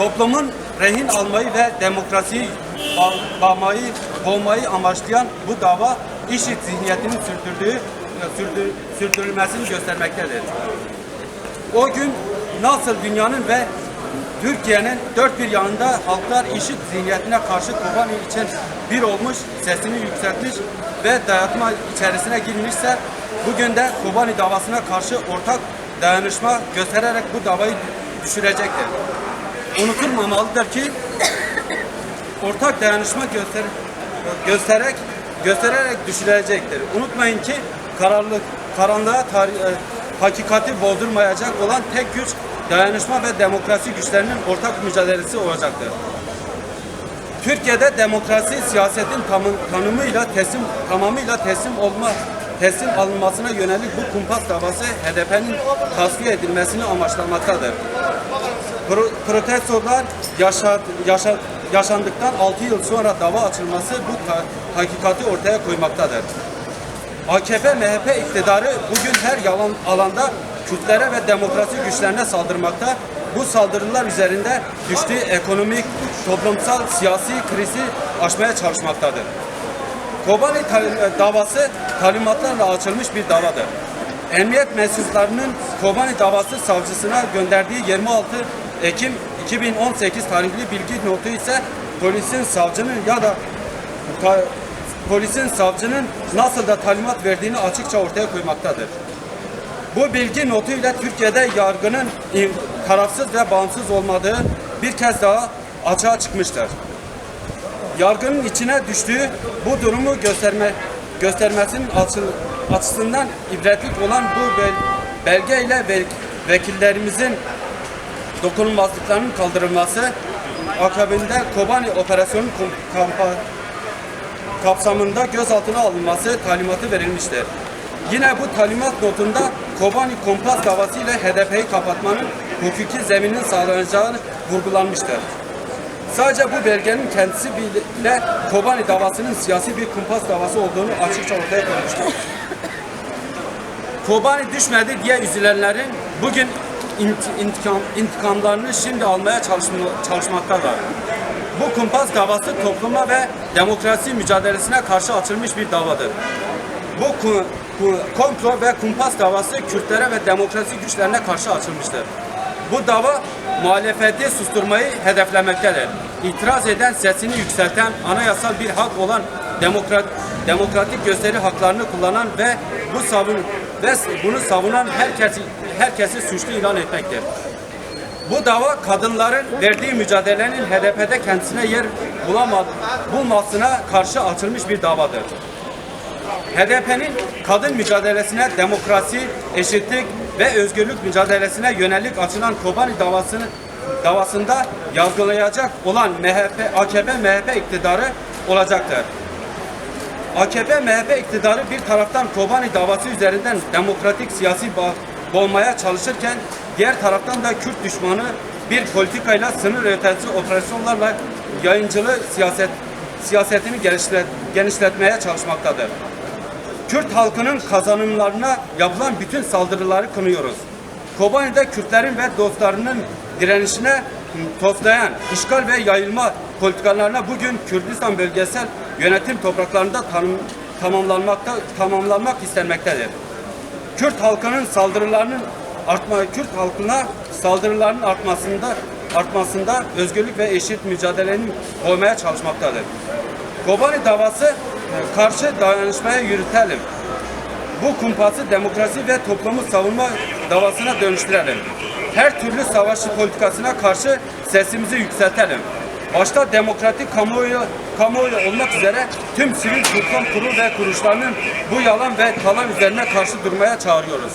toplumun rehin almayı ve demokrasiyi bağ- bağmayı, boğmayı amaçlayan bu dava IŞİD zihniyetinin sürdürdüğü, sürdür, sürdürülmesini göstermektedir. O gün nasıl dünyanın ve Türkiye'nin dört bir yanında halklar IŞİD zihniyetine karşı Kobani için bir olmuş, sesini yükseltmiş ve dayatma içerisine girmişse bugün de Kobani davasına karşı ortak dayanışma göstererek bu davayı düşürecektir. Unutulmamalıdır ki ortak dayanışma göster göstererek göstererek düşürecektir. Unutmayın ki kararlılık karanlığa tari- e, hakikati bozdurmayacak olan tek güç dayanışma ve demokrasi güçlerinin ortak mücadelesi olacaktır. Türkiye'de demokrasi siyasetin tamı, tanımıyla teslim tamamıyla teslim olma teslim alınmasına yönelik bu kumpas davası HDP'nin tasfiye edilmesini amaçlamaktadır. Pro, protestolar yaşa, yaşa, yaşandıktan 6 yıl sonra dava açılması bu hakikati ortaya koymaktadır. AKP MHP iktidarı bugün her yalan alanda Kürtlere ve demokrasi güçlerine saldırmakta. Bu saldırılar üzerinde düştüğü ekonomik, toplumsal, siyasi krizi aşmaya çalışmaktadır. Kobani tal- davası talimatlarla açılmış bir davadır. Emniyet mensuplarının Kobani davası savcısına gönderdiği 26 Ekim 2018 tarihli bilgi notu ise polisin savcının ya da polisin savcının nasıl da talimat verdiğini açıkça ortaya koymaktadır. Bu bilgi notuyla Türkiye'de yargının tarafsız ve bağımsız olmadığı bir kez daha açığa çıkmıştır yargının içine düştüğü bu durumu gösterme göstermesinin açı- açısından ibretlik olan bu bel, belgeyle ve, vekillerimizin dokunulmazlıklarının kaldırılması akabinde Kobani operasyonu kampa, kapsamında gözaltına alınması talimatı verilmiştir. Yine bu talimat notunda Kobani Kompas davası ile HDP'yi kapatmanın hukuki zeminin sağlanacağı vurgulanmıştır. Sadece bu belgenin kendisi bile Kobani davasının siyasi bir kumpas davası olduğunu açıkça ortaya koymuştur. Kobani düşmedi diye üzülenlerin bugün int- intikam, intikamlarını şimdi almaya çalışma- çalışmaktadır. Bu kumpas davası topluma ve demokrasi mücadelesine karşı açılmış bir davadır. Bu komplo ve kumpas davası Kürtlere ve demokrasi güçlerine karşı açılmıştır. Bu dava muhalefeti susturmayı hedeflemektedir. İtiraz eden, sesini yükselten, anayasal bir hak olan demokrat, demokratik gösteri haklarını kullanan ve bu savun ve bunu savunan herkesi herkesi suçlu ilan etmektir. Bu dava kadınların verdiği mücadelenin HDP'de kendisine yer bulamadı, bulmasına karşı açılmış bir davadır. HDP'nin kadın mücadelesine, demokrasi, eşitlik ve özgürlük mücadelesine yönelik açılan Kobani davasını davasında yargılayacak olan MHP, AKP, MHP iktidarı olacaktır. AKP, MHP iktidarı bir taraftan Kobani davası üzerinden demokratik siyasi bağ boğmaya çalışırken diğer taraftan da Kürt düşmanı bir politikayla sınır ötesi operasyonlarla yayıncılığı siyaset siyasetini genişlet, genişletmeye çalışmaktadır. Kürt halkının kazanımlarına yapılan bütün saldırıları kınıyoruz. Kobani'de Kürtlerin ve dostlarının direnişine toslayan işgal ve yayılma politikalarına bugün Kürdistan bölgesel yönetim topraklarında tanım, tamamlanmakta tamamlanmak istenmektedir. Kürt halkının saldırılarının artma Kürt halkına saldırıların artmasında artmasında özgürlük ve eşit mücadelenin koymaya çalışmaktadır. Kobani davası e, karşı dayanışmaya yürütelim. Bu kumpası demokrasi ve toplumu savunma davasına dönüştürelim. Her türlü savaşçı politikasına karşı sesimizi yükseltelim. Başta demokratik kamuoyu, kamuoyu olmak üzere tüm sivil toplum kurul ve kuruluşlarının bu yalan ve talan üzerine karşı durmaya çağırıyoruz.